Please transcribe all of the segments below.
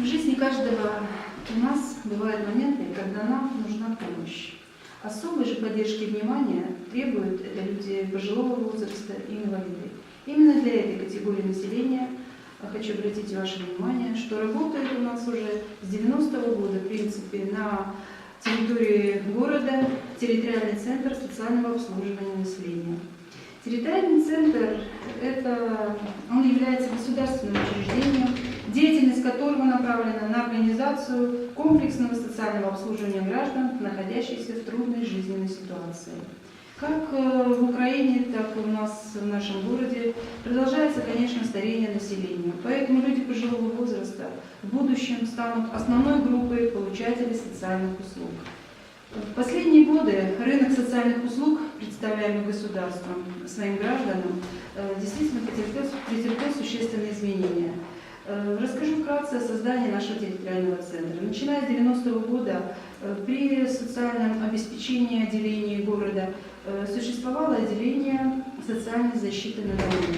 В жизни каждого у нас бывают моменты, когда нам нужна помощь. Особой же поддержки и внимания требуют люди пожилого возраста и инвалиды. Именно для этой категории населения хочу обратить ваше внимание, что работает у нас уже с 90-го года, в принципе, на территории города территориальный центр социального обслуживания населения. Территориальный центр – это, он является государственным учреждением, деятельность которого направлена на организацию комплексного социального обслуживания граждан, находящихся в трудной жизненной ситуации. Как э, в Украине, так и у нас в нашем городе продолжается, конечно, старение населения. Поэтому люди пожилого возраста в будущем станут основной группой получателей социальных услуг. В последние годы рынок социальных услуг, представляемый государством своим гражданам, э, действительно претерпел, претерпел существенные изменения. Э, расскажу вкратце о создании нашего территориального центра. Начиная с 90-го года при социальном обеспечении отделении города Э, существовало отделение социальной защиты на дому.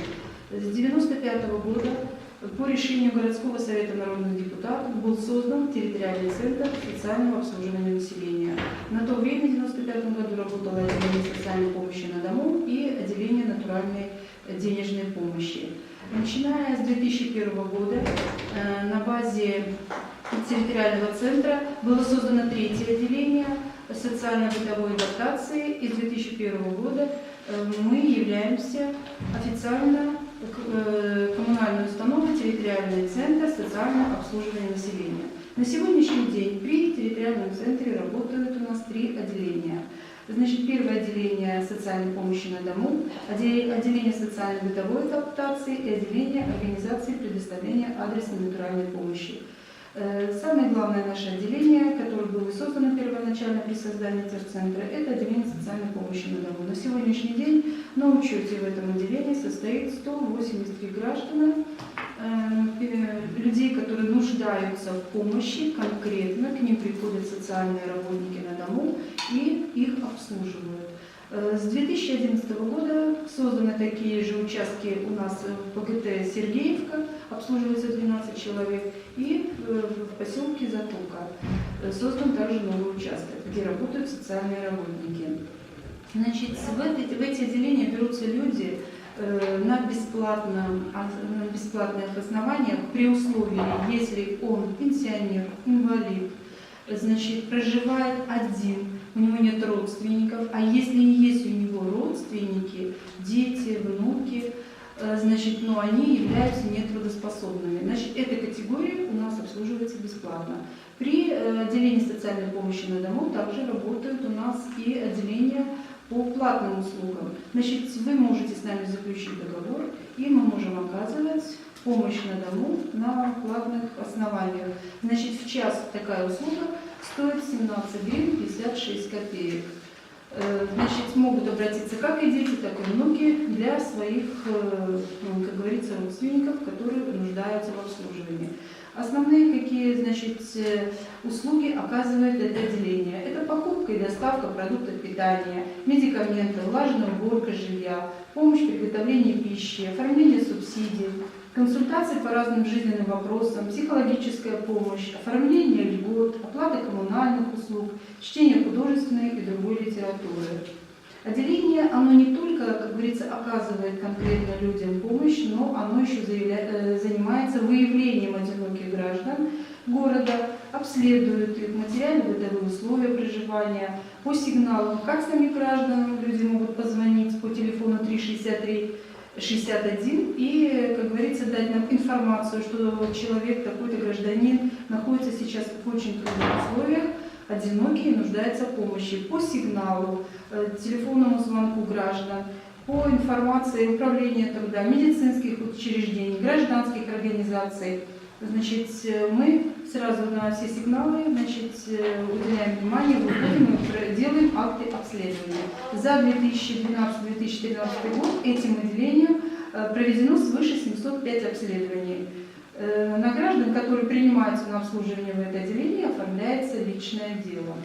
С 1995 года по решению городского совета народных депутатов был создан территориальный центр социального обслуживания населения. На то время, в 1995 году, работало отделение социальной помощи на дому и отделение натуральной денежной помощи. Начиная с 2001 года э, на базе территориального центра было создано третье отделение – социально-бытовой адаптации. И с 2001 года э, мы являемся официально э, коммунальной установой территориальный центр социального обслуживания населения. На сегодняшний день при территориальном центре работают у нас три отделения. Значит, первое отделение социальной помощи на дому, отделение социально-бытовой адаптации и отделение организации предоставления адресной натуральной помощи. Э, самое главное наше отделение, которое было создано первоначально при создании терцентра, это отделение социальной помощи на дому. На сегодняшний день на учете в этом отделении состоит 183 граждан, э, людей, которые нуждаются в помощи конкретно, к ним приходят социальные работники на дому и их обслуживают. Э, с 2011 года созданы такие же участки у нас в ПГТ Сергеевка, обслуживается 12 человек, и в поселке Затока э, создан также новый участок, где работают социальные работники. Значит, в эти, в эти отделения берутся люди э, на, бесплатном, на бесплатных основаниях при условии, если он пенсионер, инвалид, значит, проживает один, у него нет родственников, а если есть у него родственники, дети, внуки, э, значит, но они являются нетрудоспособными. Значит, эта категория у нас обслуживается бесплатно. При э, отделении социальной помощи на дому также работают у нас и отделения по платным услугам. Значит, вы можете с нами заключить договор, и мы можем оказывать помощь на дому на платных основаниях. Значит, в час такая услуга стоит 17 гривен 56 копеек. Э, значит, могут обратиться как и дети, так и внуки для своих, э, ну, как говорится, родственников, которые нуждаются в обслуживании. Основные какие значит, э, услуги оказывает это отделение. Это покупка и доставка продуктов питания, медикаментов, влажная уборка жилья, помощь в приготовлении пищи, оформление субсидий, консультации по разным жизненным вопросам, психологическая помощь, оформление льгот, оплата коммунальных услуг, чтение художественной и другой литературы. Отделение, оно не только, как говорится, оказывает конкретно людям помощь, но оно еще э, занимается выявлением одиноких граждан города, обследует их материально-бытовые условия проживания, по сигналам, как самим гражданам люди могут позвонить по телефону 363 61 и, как говорится, дать нам информацию, что человек, такой-то гражданин, находится сейчас в очень трудных условиях, одинокий и нуждается в помощи по сигналу, э, телефонному звонку граждан, по информации управления труда, медицинских учреждений, гражданских организаций. Значит, э, мы сразу на все сигналы значит, э, уделяем внимание, выходим и делаем акты обследования. За 2012-2013 год этим отделением э, проведено свыше 705 обследований. Э, на граждан, которые принимаются на обслуживание в это отделение, оформляется личное дело.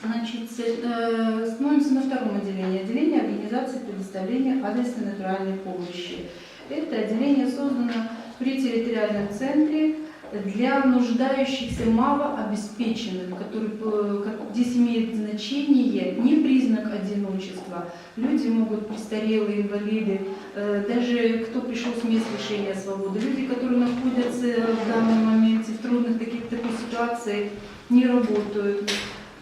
Значит, становимся на втором отделении. Отделение организации предоставления адресной натуральной помощи. Это отделение создано при территориальном центре для нуждающихся малообеспеченных, которые, э, здесь имеет значение не признак одиночества. Люди могут престарелые, инвалиды, э, даже кто пришел с мест лишения свободы, люди, которые находятся в данный момент в трудных таких такой ситуации, не работают.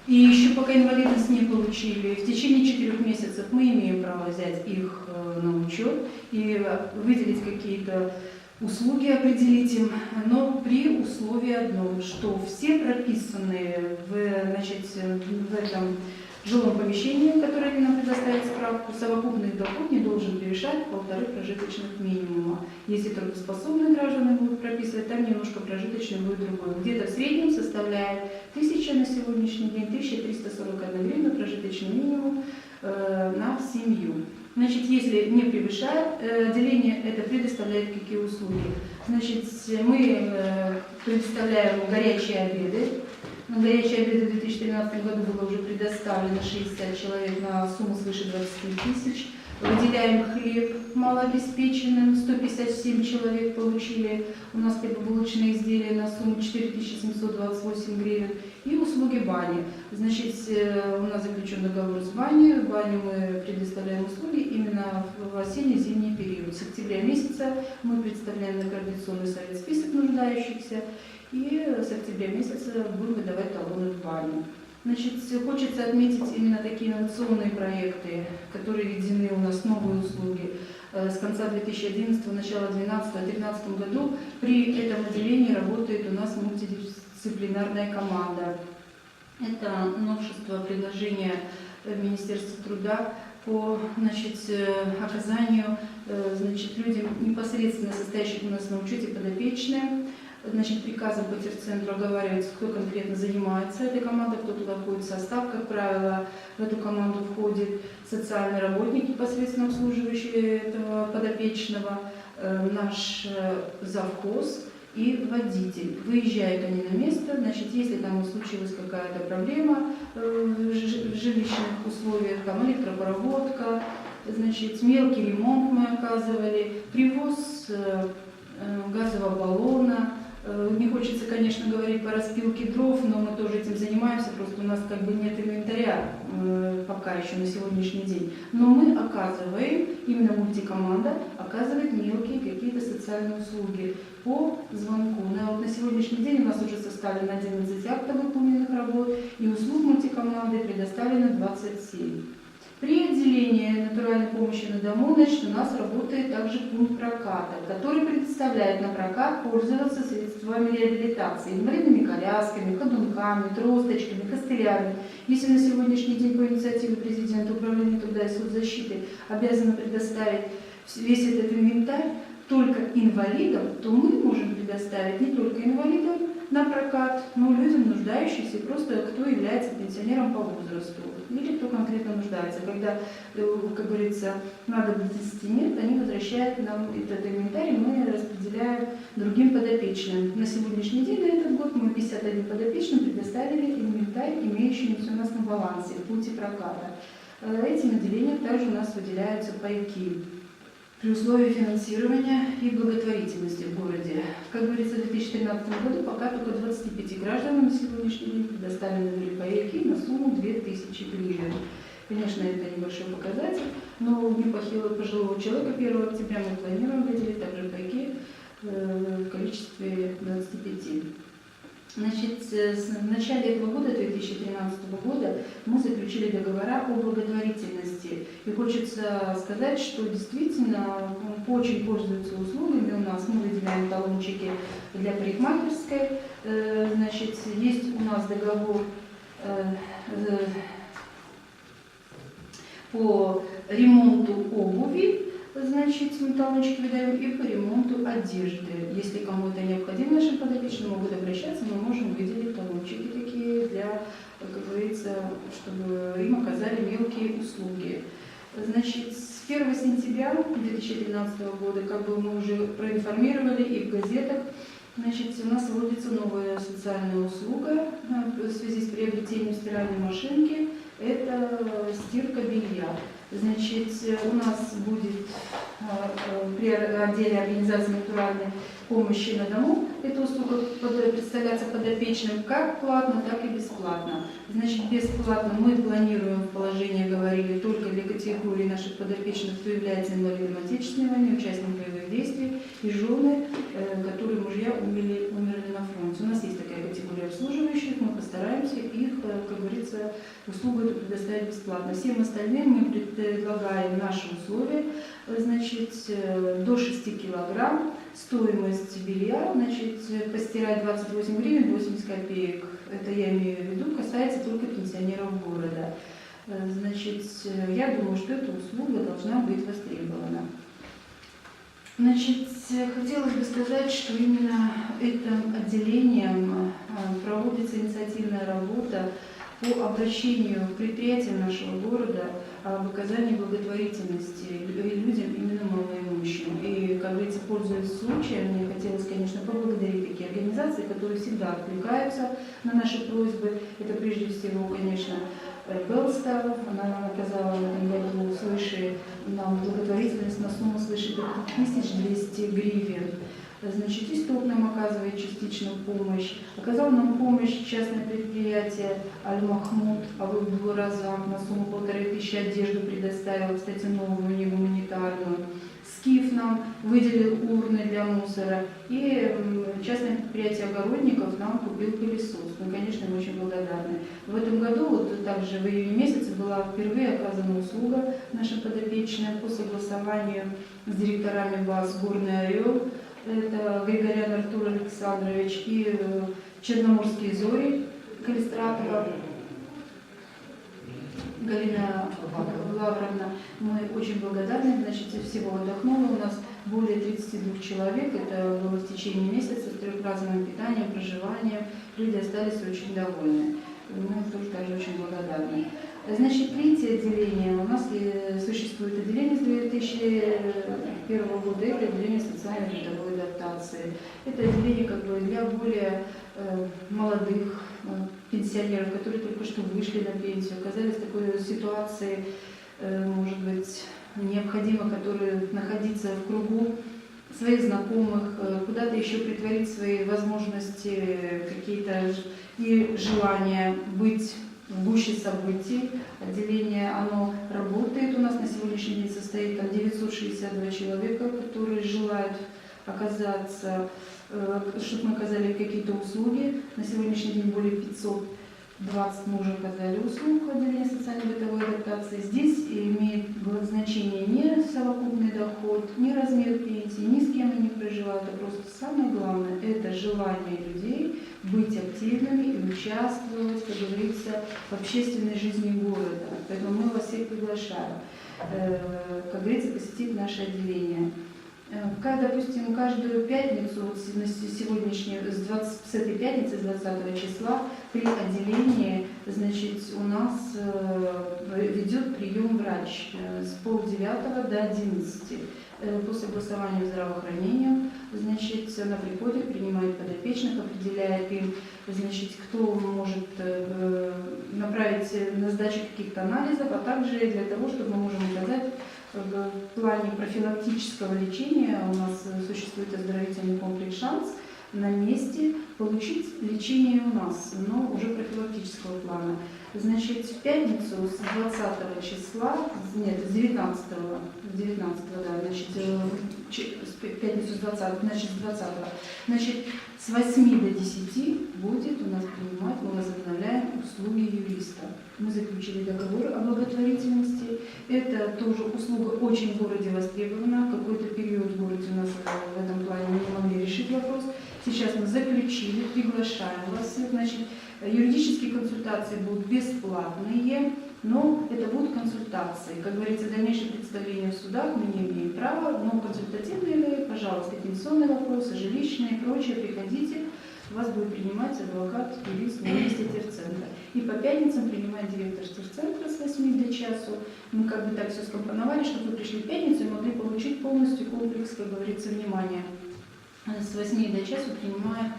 И еще пока инвалидность не получили, в течение четырех месяцев мы имеем право взять их э, на учет и выделить какие-то услуги определить им, но при условии одном, что все прописанные в, значит, в этом жилом помещении, которое они нам предоставят справку, совокупный доход не должен превышать полторы прожиточных минимума. Если трудоспособные граждане будут прописывать, там немножко прожиточный будет другой. Где-то в среднем составляет 1000 на сегодняшний день, 1341 гривна прожиточный минимум э, на семью. Значит, если не превышает, э, отделение это предоставляет какие услуги? Значит, мы э, предоставляем горячие обеды. На горячие обеды в 2013 году было уже предоставлено 60 человек на сумму свыше 20 тысяч. Выделяем хлеб малообеспеченным, 157 человек получили. У нас хлебобулочные изделия на сумму 4728 гривен. И услуги бани. Значит, э, у нас заключен договор с баней. В бане мы предоставляем услуги именно в осенне-зимний период. С октября месяца мы представляем на координационный совет список нуждающихся. И с октября месяца будем выдавать талоны в баню. Значит, хочется отметить именно такие инновационные проекты, которые введены у нас новые услуги э, с конца 2011 начала 2012-2013 году. При этом отделении работает у нас мультидисциплинарная команда. Это новшество предложения э, Министерства труда по значит, э, оказанию значит, людям, непосредственно состоящим у нас на учете подопечные, Значит, приказом по терцентру оговаривается, кто конкретно занимается этой командой, кто туда входит в состав, как правило, в эту команду входит социальный работник, непосредственно обслуживающий этого подопечного, э, наш э, завхоз и водитель. Выезжают они на место, значит, если там случилась какая-то проблема э, в жи- в жилищных условиях, там электропроводка, значит, мелкий ремонт мы оказывали, привоз газового баллона, Не хочется, конечно, говорить по распилке дров, но мы тоже этим занимаемся, просто у нас как бы нет инвентаря э, пока еще на сегодняшний день. Но мы оказываем, именно мультикоманда оказывает мелкие какие-то социальные услуги по звонку. На, вот на сегодняшний день у нас уже составлено 11 актов выполненных работ, и услуг мультикоманды предоставлено 27. При отделении натуральной помощи на дому, значит, у нас работает также пункт проката, который предоставляет на прокат пользоваться средствами реабилитации, инвалидными колясками, ходунками, тросточками, костылями. Если на сегодняшний день по инициативе президента Управления труда и соцзащиты обязано предоставить весь этот инвентарь только инвалидам, то мы можем предоставить не только инвалидам на прокат, и людям нуждающимся, просто кто является пенсионером по возрасту, или кто конкретно нуждается. Когда, э, как говорится, надобности нет, они возвращают нам этот инвентарь, и мы распределяем другим подопечным. На сегодняшний день, на этот год, мы 51 подопечным предоставили инвентарь, имеющийся у нас на балансе в пути проката. Э, Этим отделением также у нас выделяются пайки при условии финансирования и благотворительности в городе. Как говорится, в 2013 году пока только 25 гражданам на сегодняшний день предоставлены были пайки на сумму 2000 гривен. Конечно, это небольшой показатель, но не похилого пожилого человека 1 октября мы планируем выделить также пайки э, в количестве 25. Значит, в начале этого года, 2013 года, мы заключили договора о благотворительности. И хочется сказать, что действительно очень пользуются услугами у нас. Мы выделяем талончики для парикмахерской. Э, Значит, есть у нас договор э, э, по ремонту обуви, значит, мы талончики выдаем, и по ремонту одежды. Если кому-то необходимо нашим подопечным, могут обращаться, мы можем выделить талончики такие для, как говорится, чтобы им оказали мелкие услуги. Значит, с 1 сентября 2013 года, как бы мы уже проинформировали и в газетах, значит, у нас вводится новая социальная услуга э, в связи с приобретением стиральной машинки. Это стирка белья. Значит, у нас будет э, э, при отделе организации натуральной помощи на дому эта услуга представляться подопечным как платно, так и бесплатно. Значит, бесплатно мы планируем в положении, говорили, только для категории наших подопечных, кто является инвалидом отечественной участником боевых действий и жены, э, которые мужья умерли, умерли на фронте. У нас есть такая категория обслуживающих, мы постараемся их, э, как говорится, услугу предоставить бесплатно. Всем остальным мы предлагаем наши условия, э, значит, э, до 6 килограмм, стоимость белья, значит, постирать 28 гривен 80 копеек. Это я имею в виду, касается только пенсионеров города. Значит, я думаю, что эта услуга должна быть востребована. Значит, хотелось бы сказать, что именно этим отделением проводится инициативная работа по обращению к предприятиям нашего города об оказании благотворительности лю- людям именно малоимущим. И, как говорится, пользуясь случаем, мне хотелось, конечно, поблагодарить такие организации, которые всегда откликаются на наши просьбы. Это прежде всего, конечно, Белстар, она оказала в этом году свыше нам благотворительность на сумму свыше 5200 гривен. Значит, Истоп нам оказывает частичную помощь. Оказал нам помощь частное предприятие Аль-Махмуд, а вы в два раза на сумму полторы тысячи одежду предоставил, кстати, новую, не гуманитарную. Скиф нам выделил урны для мусора. И частное предприятие огородников нам купил пылесос. Мы, конечно, им очень благодарны. В этом году, вот также в июне месяце, была впервые оказана услуга нашим подопечным по согласованию с директорами БАС «Горный орел». Это Григорян Артур Александрович и э, Черноморские зори Калистратова. Галина Лавровна, мы очень благодарны. Значит, всего отдохнуло у нас более 32 человек. Это было в течение месяца с трехразовым питанием, проживанием. Люди остались очень довольны. Мы тоже также очень благодарны. Значит, третье отделение. У нас существует отделение с 2001 года. Это отделение социальной трудовой адаптации. Это отделение как бы для более э, молодых э, пенсионеров, которые только что вышли на пенсию, оказались в такой ситуации, э, может быть, необходимо, которые находиться в кругу своих знакомых, куда-то еще притворить свои возможности, какие-то и желания быть гуще событий. Отделение, оно работает у нас на сегодняшний день, состоит там 962 человека, которые желают оказаться, э, чтобы мы оказали какие-то услуги. На сегодняшний день более 520 мы уже оказали услуг в отделении социально-бытовой адаптации. Здесь имеет значение не совокупный доход, не размер пенсии, ни с кем они проживают, а просто самое главное – это желание людей быть активными и участвовать, как говорится, в общественной жизни города. Поэтому мы вас всех приглашаем, э, как говорится, посетить наше отделение. Э, Как, допустим, каждую пятницу, вот с- с- сегодняшнюю, с, 20 с этой пятницы, с 20 числа, при отделении, значит, у нас э, ведет прием врач с полдевятого до 11. Э, По согласованию здравоохранения, значит, она приходит, принимает подопечных, определяет им, значит, кто может э, направить на сдачу каких-то анализов, а также для того, чтобы мы можем указать в плане профилактического лечения у нас э, существует оздоровительный комплекс «Шанс» на месте получить лечение у нас, но уже профилактического плана. Значит, в пятницу с 20 числа, нет, с 19, с 19 да, значит, э, с пя- пятницу с 20, значит, с 20, значит, с 8 до 10 будет у нас принимать, мы возобновляем услуги юриста. Мы заключили договор о благотворительности, это тоже услуга очень в городе востребована. Какой-то период в городе у нас э, в этом плане не могли решить вопрос. Сейчас мы заключили, приглашаем вас. Значит, юридические консультации будут бесплатные, но это будут консультации. Как говорится, дальнейшее представление в судах мы не имеем права, но консультативные, пожалуйста, пенсионные вопросы, жилищные и прочее, приходите. Вас будет принимать адвокат, юрист на месте терцентра. И по пятницам принимает директор терцентра с 8 до часу. Мы как бы так все скомпоновали, чтобы вы пришли в пятницу и могли получить полностью комплекс, как говорится, внимания. С 8 до часу принимает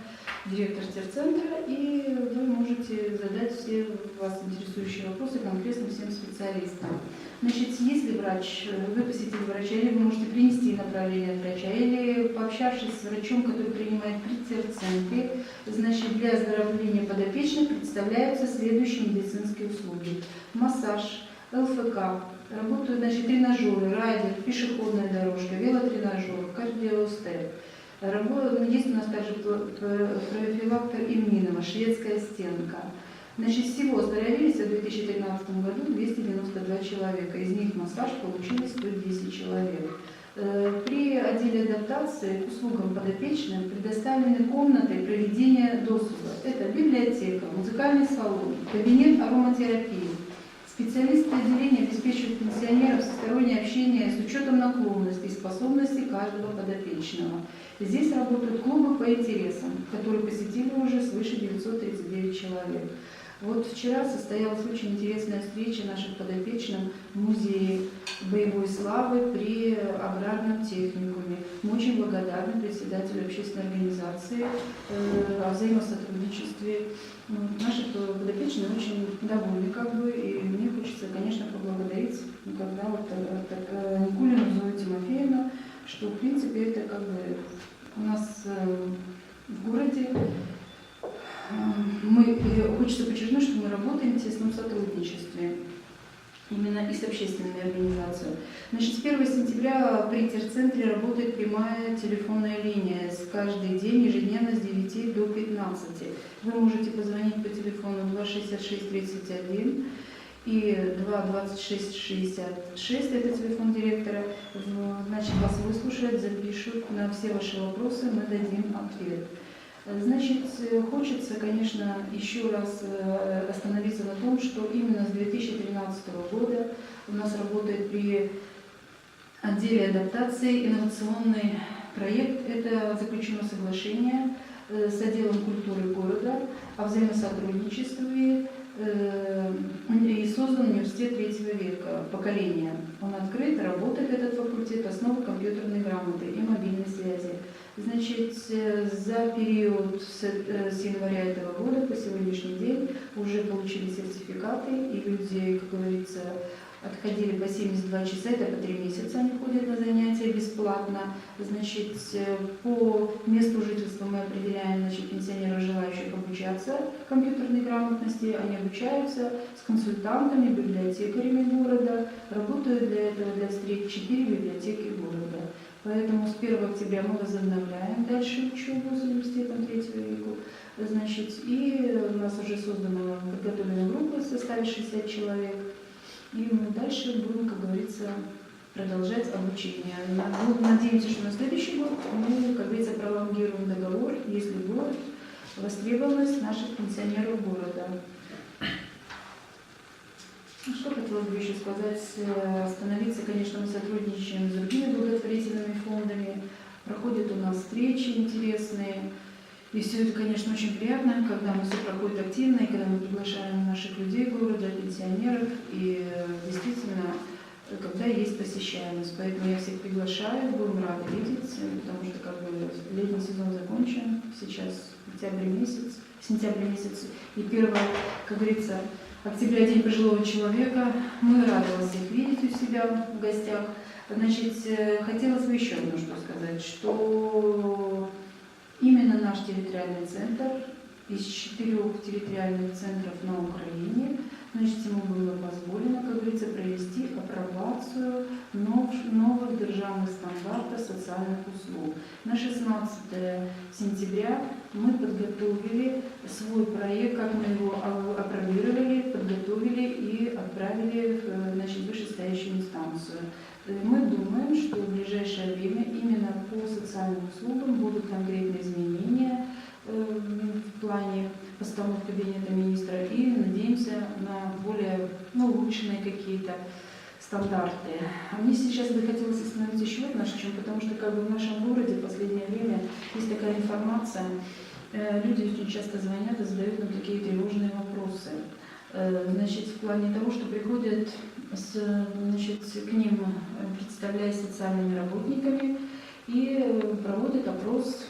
директор терцентра, и вы можете задать все вас интересующие вопросы конкретно всем специалистам. Значит, если врач, вы посетили врача, или вы можете принести направление от врача, или пообщавшись с врачом, который принимает при терцентре, значит, для оздоровления подопечных представляются следующие медицинские услуги. Массаж, ЛФК, работают значит, тренажеры, райдер, пешеходная дорожка, велотренажер, кардиостеп. Есть у нас также профилактор Иминова, шведская стенка. Значит, всего оздоровились в 2013 году 292 человека, из них массаж получили 110 человек. Э, При отделе адаптации к услугам подопечным предоставлены комнаты проведения досуга. Это библиотека, музыкальный салон, кабинет ароматерапии. Специалисты отделения обеспечивают пенсионеров всестороннее общение с учетом наклонностей и способностей каждого подопечного. Здесь работают клубы по интересам, которые посетили уже свыше 939 человек. Вот вчера состоялась очень интересная встреча наших подопечных в музее боевой славы при аграрном техникуме. Мы очень благодарны председателю общественной организации э, о взаимосотрудничестве. Ну, наши подопечные очень довольны, как бы, и мне хочется, конечно, поблагодарить ну, когда вот, э, э, Никулину Зою Тимофеевну, что, в принципе, это как бы у нас э, в городе мы, э, хочется подчеркнуть, что мы работаем в тесном сотрудничестве именно и с общественной организацией. Значит, с 1 сентября при терцентре работает прямая телефонная линия с каждый день ежедневно с 9 до 15. Вы можете позвонить по телефону 266 31 и 226 66, это телефон директора. Значит, вас выслушают, запишут на все ваши вопросы, мы дадим ответ. Значит, хочется, конечно, еще раз э, остановиться на том, что именно с 2013 года у нас работает при отделе адаптации инновационный проект. Это заключено соглашение э, с отделом культуры города о взаимосотрудничестве и создан университет третьего века, поколения. Он открыт, работает этот факультет, основа компьютерной грамоты и мобильной связи. Значит, э, за период с, э, с января этого года по сегодняшний день уже получили сертификаты, и люди, как говорится, отходили по 72 часа, это по 3 месяца они ходят на занятия бесплатно. Значит, э, по месту жительства мы определяем значит, пенсионеров, желающих обучаться компьютерной грамотности. Они обучаются с консультантами, библиотекарями города, работают для этого, для встреч 4 библиотеки города. Поэтому с 1 октября мы возобновляем дальше учебу с университетом третьего века. Значит, и у нас уже создана подготовленная группа в составе 60 человек. И мы дальше будем, как говорится, продолжать обучение. Ну, надеемся, что на следующий год мы, как говорится, пролонгируем договор, если будет востребованность наших пенсионеров города. Ну, что хотелось бы еще сказать? Э, остановиться, конечно, мы сотрудничаем с другими благотворительными фондами. Проходят у нас встречи интересные. И все это, конечно, очень приятно, когда мы все проходит активно, и когда мы приглашаем наших людей города, пенсионеров, и э, действительно, когда есть посещаемость. Поэтому я всех приглашаю, будем рады видеть, потому что как бы летний сезон закончен, сейчас октябрь месяц, сентябрь месяц, и первое, как говорится, октября День пожилого человека. Мы рады вас всех видеть у себя в гостях. Значит, э, хотелось бы еще что сказать, что именно наш территориальный центр из четырех территориальных центров на Украине Значит, ему было позволено, как говорится, провести апробацию нов, новых державных стандартов социальных услуг. На 16 сентября мы подготовили свой проект, как мы его апробировали, подготовили и отправили в значит, вышестоящую инстанцию. Мы думаем, что в ближайшее время именно по социальным услугам будут конкретные изменения э, в плане постанов кабинета министра и надеемся на более ну, улучшенные какие-то стандарты. А мне сейчас бы хотелось остановиться еще на чем, потому что как бы в нашем городе в последнее время есть такая информация, э, люди очень часто звонят и задают нам такие тревожные вопросы. Э, значит, в плане того, что приходят с, значит, к ним, представляясь социальными работниками, и проводят опрос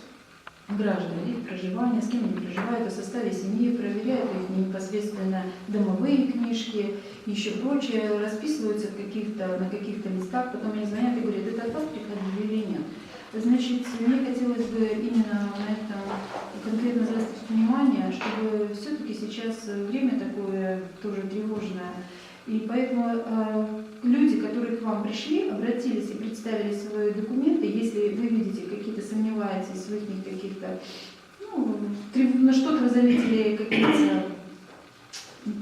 граждан, их проживание, с кем они проживают, о составе семьи, проверяют их непосредственно домовые книжки, еще прочее, расписываются в каких-то, на каких-то листах, потом они звонят и говорят, это от вас приходили или нет. Значит, мне хотелось бы именно на этом конкретно заострить внимание, чтобы все-таки сейчас время такое тоже тревожное, и поэтому э, люди, которые к вам пришли, обратились и представили свои документы, если вы видите какие-то сомневаетесь в своих каких-то, ну, на что-то вы заметили какие-то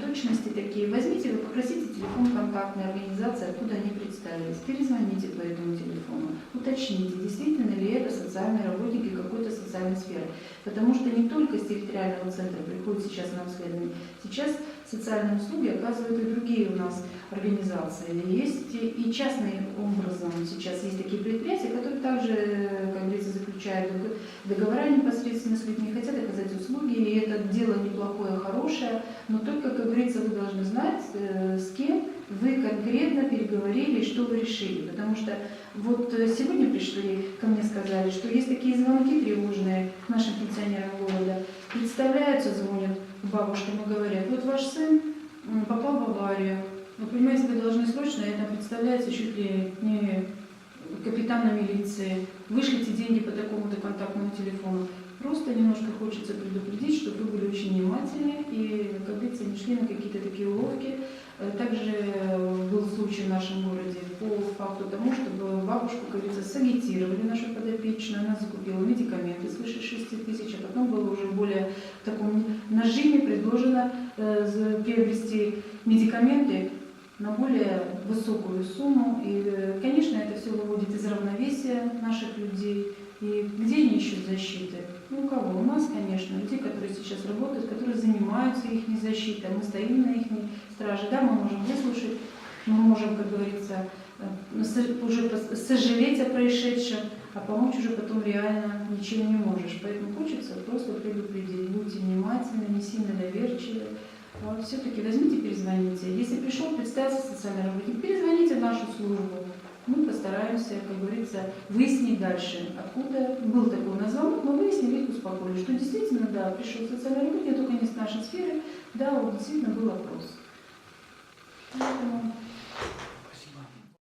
точности такие, возьмите, вы попросите телефон контактной организации, откуда они представились, перезвоните по этому телефону, уточните, действительно ли это социальные работники какой-то социальной сферы. Потому что не только с территориального центра приходят сейчас на обследование, сейчас социальные услуги оказывают и другие у нас организации. Есть и частным образом сейчас есть такие предприятия, которые также, как говорится, заключают дог- договора непосредственно с людьми, хотят оказать услуги, и это дело неплохое, хорошее, но только, как говорится, вы должны знать, э, с кем вы конкретно переговорили что вы решили. Потому что вот э, сегодня пришли ко мне, сказали, что есть такие звонки тревожные к нашим пенсионерам города. Представляются, звонят бабушкам и говорят, вот ваш сын попал в аварию. Вы понимаете, вы должны срочно, это представляется чуть ли не капитана милиции. Вышлите деньги по такому-то контактному телефону. Просто немножко хочется предупредить, чтобы вы были очень внимательны и, как говорится, не шли на какие-то такие уловки. Э, Также э, был случай в нашем городе по факту тому, чтобы бабушку, как говорится, сагитировали нашу подопечную, она закупила медикаменты свыше 6 тысяч, а потом было уже более в таком нажиме предложено э, приобрести медикаменты на более высокую сумму. И, конечно, это все выводит из равновесия наших людей. И где они ищут защиты? Ну, у кого? У нас, конечно, людей, которые сейчас работают, которые занимаются их защитой. Мы стоим на их страже. Да, мы можем выслушать, мы можем, как говорится, э, уже сожалеть о происшедшем, а помочь уже потом реально ничем не можешь. Поэтому хочется просто предупредить, будьте внимательны, не сильно доверчивы. Все-таки возьмите, перезвоните. Если пришел, представься социальный работник, перезвоните в нашу службу. Мы постараемся, как говорится, выяснить дальше, откуда был такой звонок, мы выяснили и успокоили, что действительно, да, пришел социальный работник, только не с нашей сферы, да, вот действительно был вопрос. Поэтому